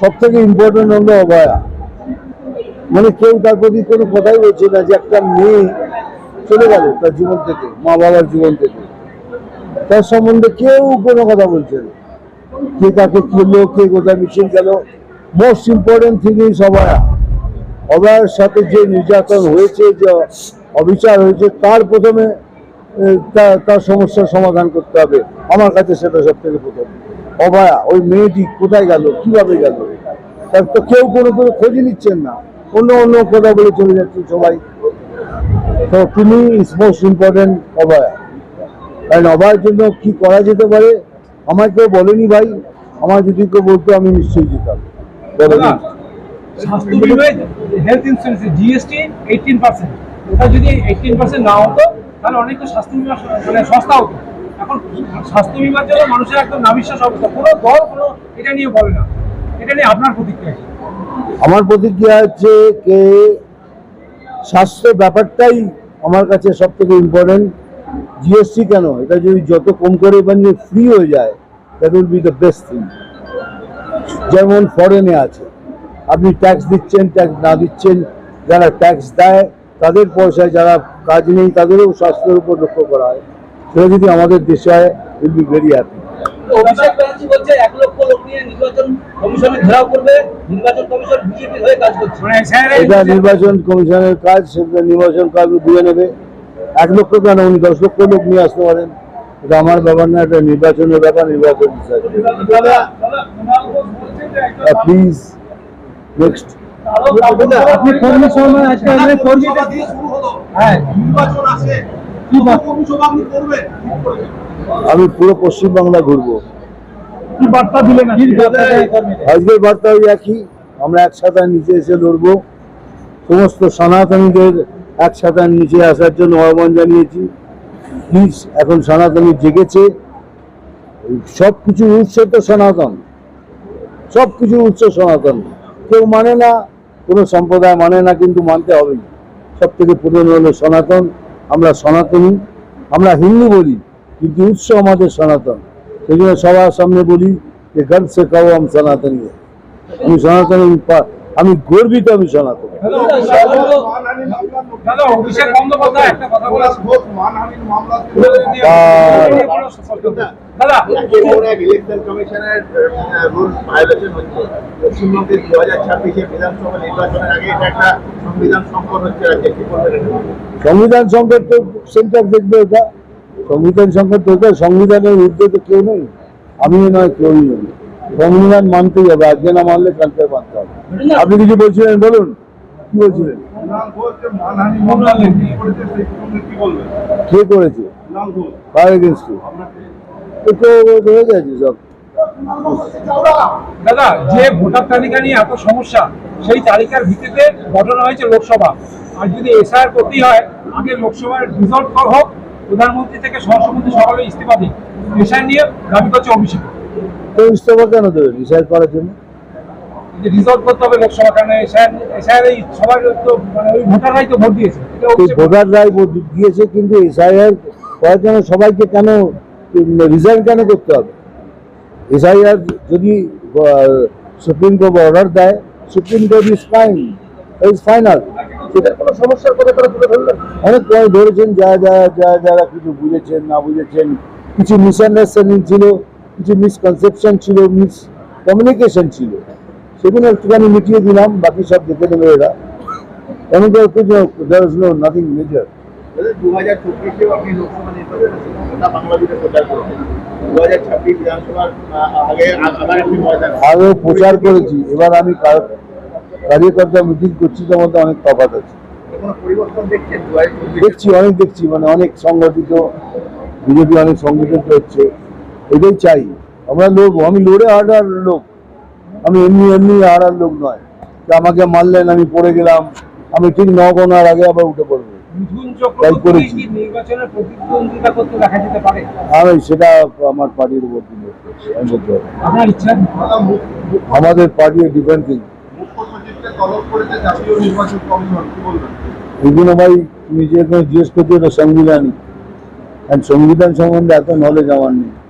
সব থেকে ইম্পর্টেন্ট হলো অভয়া। মানে কেউ তার প্রতি কোনো কথাই বলছে না যে একটা মেয়ে চলে গেল তার জীবন থেকে, মা বাবার জীবন থেকে। তার সম্বন্ধে কেউ কোনো কথা বলছে না। কে কাকে খেলো কে কোথায় মিছিল গেল। Most important thing is Abhaya. অভয়ার সাথে যে নির্যাতন হয়েছে, যে অবিচার হয়েছে, তার প্রথমে তার সমস্যার সমাধান করতে হবে। আমার কাছে সেটা সব থেকে প্রথম। অভয়া ওই মেয়েটি কোথায় গেল? কীভাবে গেল? তার তো কেউ কোনো কোনো খোঁজই নিচ্ছেন না। অন্য অন্য কথা বলে চলে যাচ্ছে সবাই। তো তুমি মোস্ট ইম্পর্টেন্ট অভয়া। কারণ অভয়ের জন্য কি করা যেতে পারে আমার কেউ বলেনি ভাই। আমার যদি কেউ বলতো, আমি নিশ্চয়ই যেতাম। বলেনি স্বাস্থ্য বিমায় health insurance GST eighteen percent ওটা যদি এইটিন পার্সেন্ট না হতো, তাহলে অনেক স্বাস্থ্য বিমা মানে সস্তা হতো। এখন স্বাস্থ্য বিমার জন্য মানুষের একদম নাবিশ্বাস অবস্থা। কোনো দল, কোনো এটা নিয়ে বলে না। এটা নিয়ে আপনার প্রতিক্রিয়া আমার প্রতিক্রিয়া হচ্ছে যে স্বাস্থ্য ব্যাপারটাই আমার কাছে সব থেকে ইম্পর্টেন্ট জিএসটি কেন? এটা যদি যত কম করে মানে ফ্রি হয়ে যায় that will be the best thing যেমন ফরেনে আছে। আপনি ট্যাক্স দিচ্ছেন ট্যাক্স না দিচ্ছেন, যারা ট্যাক্স দেয়, তাদের পয়সায় যারা কাজ নেই, তাদেরও স্বাস্থ্যের উপর লক্ষ্য করা হয়। সেটা যদি আমাদের দেশে হয় will be very happy Abhishek Banerjee বলছে এক লক্ষ লোক নিয়ে নির্বাচন কমিশনে ঘেরাও করবে নির্বাচন কমিশন বিজেপির হয়ে কাজ করছে। এটা নির্বাচন কমিশনের কাজ সেটা নির্বাচন কাজ বুঝে নেবে। এক লক্ষ কেন? উনি দশ লক্ষ লোক নিয়ে আসতে পারেন। এটা আমার ব্যাপার না এটা নির্বাচনের ব্যাপার নির্বাচন প্লিজ নেক্সট আপনি কর্মী আজকে কর্মী হ্যাঁ। নির্বাচন আমি পুরো পশ্চিমবাংলা ঘুরবো। আজকের বার্তা ওই একই। আমরা একসাথে নিচে এসে লড়বো। সমস্ত সনাতনীদের একসাথে নিচে আসার জন্য আহ্বান জানিয়েছি। প্লিজ এখন সনাতনী জেগেছে। সব কিছু উৎস তো সনাতন। সব কিছু উৎস সনাতন। কেউ মানে না কোনো সম্প্রদায় মানে না কিন্তু মানতে হবেই। সব থেকে পুরনো হলো সনাতন। আমরা সনাতনী, আমরা হিন্দু বলি, কিন্তু উৎস আমাদের সনাতন সেই জন্য সবার সামনে বলি যে গর্ব সে কাউ আমি সনাতনী। আমি সনাতনী আমি গর্বিত আমি সনাতন সংবিধান সংকট তো সেন্টার দেখবে ওটা। সংবিধান সংকট তো ওটা সংবিধানের ঊর্ধ্বে তো কেউ নেই। আমিও নয় কেউই নেই। সংবিধান মানতেই হবে, আজকে না মানলে কালকে মানতে হবে। আপনি কিছু বলছিলেন, বলুন, কি বলছিলেন? কি করেছে? দাদা, যে ভোটার এত সমস্যা, সেই ভিত্তিতে গঠন হয়েছে লোকসভা। আর যদি হয় লোকসভার হোক, প্রধানমন্ত্রী থেকে সহসভাপতি সকলে ইস্তিফা দিক। এসআইআর নিয়ে দাবি করছে অভিষেক। তো ইস্তফা কেন দেবেন? রিসাইড করার জন্য? ভোটাররাই ভোট দিয়েছে। কিন্তু এসআইআর করার জন্য সবাইকে কেন রিজাইন কেন করতে হবে? এসআইআর যদি সুপ্রিম কোর্ট অর্ডার দেয় supreme court is fine is final অনেক ধরেছেন যা যা যা যারা কিছু বুঝেছেন না বুঝেছেন কিছু মিসআন্ডারস্ট্যান্ডিং ছিল কিছু মিসকনসেপশন ছিল মিস কমিউনিকেশন ছিল সেগুলো একটুখানি মিটিয়ে দিলাম বাকি সব দেখে নেবে এরা। এমন তো কিছু there is no nothing major দু হাজার চব্বিশেও আপনি লোকসভা নির্বাচনের গোটা প্রচার করবেন আগে প্রচার করেছি এবার আমি কার্যকর্তা মিটিং করছি তার মধ্যে অনেক তফাৎ আছে। দেখছি অনেক দেখছি মানে অনেক সংগঠিত বিজেপি অনেক সংগঠিত হচ্ছে। এটাই চাই। আমরা লড়বো আমি লড়ে হারার লোক। আমি এমনি এমনি হারার লোক নয়। যে আমাকে মারলেন আমি পড়ে গেলাম। আমি ঠিক নগণার আগে আবার উঠে পড়ব। তাই করেছি। আমি সেটা আমার পার্টির উপর না। আমাদের পার্টি ডিপেন্ডিং এগুলো ভাই তুমি যে জিজ্ঞেস করছ এটা সংবিধানই আর সংবিধান সম্বন্ধে এত নলেজ আমার নেই।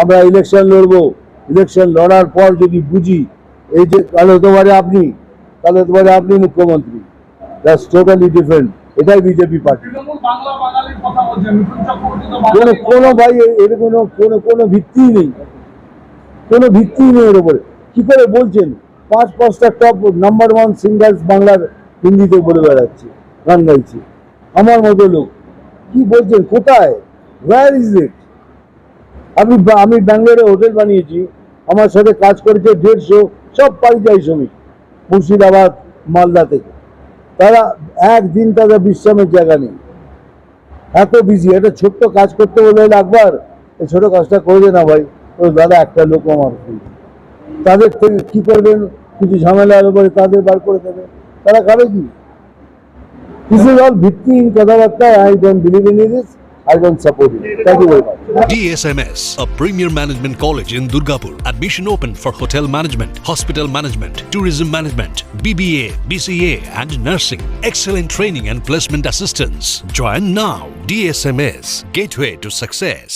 আমরা ইলেকশন লড়বো। ইলেকশন লড়ার পর যদি বুঝি এই যে কাল হতে পারে আপনি কাল হতে পারে আপনি মুখ্যমন্ত্রী। দ্যাটস টোটালি ডিফারেন্ট এটাই বিজেপি পার্টি। কোনো কোনো ভাই এর কোনো কোনো কোনো ভিত্তিই নেই। কোনো ভিত্তিই নেই এর উপরে। কি করে বলছেন? পাঁচ পাঁচটা টপ নাম্বার ওয়ান সিঙ্গার্স বাংলার হিন্দিতে বলে বেড়াচ্ছে গান গাইছে। আমার মতো লোক। কি বলছেন? কোথায়? ওয়ার ইজ ইট আমি আমি ব্যাঙ্গালোরে হোটেল বানিয়েছি, আমার সাথে কাজ করেছে দেড়শো, সব পরিযায়ী শ্রমিক, মুর্শিদাবাদ, মালদা থেকে। তারা একদিন তাদের বিশ্রামের জায়গা নেই। এত বিজি একটা ছোট্ট কাজ করতে বলে একবার এই ছোট কাজটা করবে না ভাই। ও দাদা, একটা লোক আমার। তাদের থেকে কি করবেন? কিছু ঝামেলা হলে পরে তাদের বার করে দেবে। তারা খাবে কি? ইজ অল ভিত্তিহীন কথাবার্তা I don't believe in this I don't support it. Thank you very much. DSMS, a premier management college in Durgapur. Admission open for hotel management, hospital management, tourism management, BBA, BCA, and nursing. Excellent training and placement assistance. Join now. DSMS, Gateway to Success.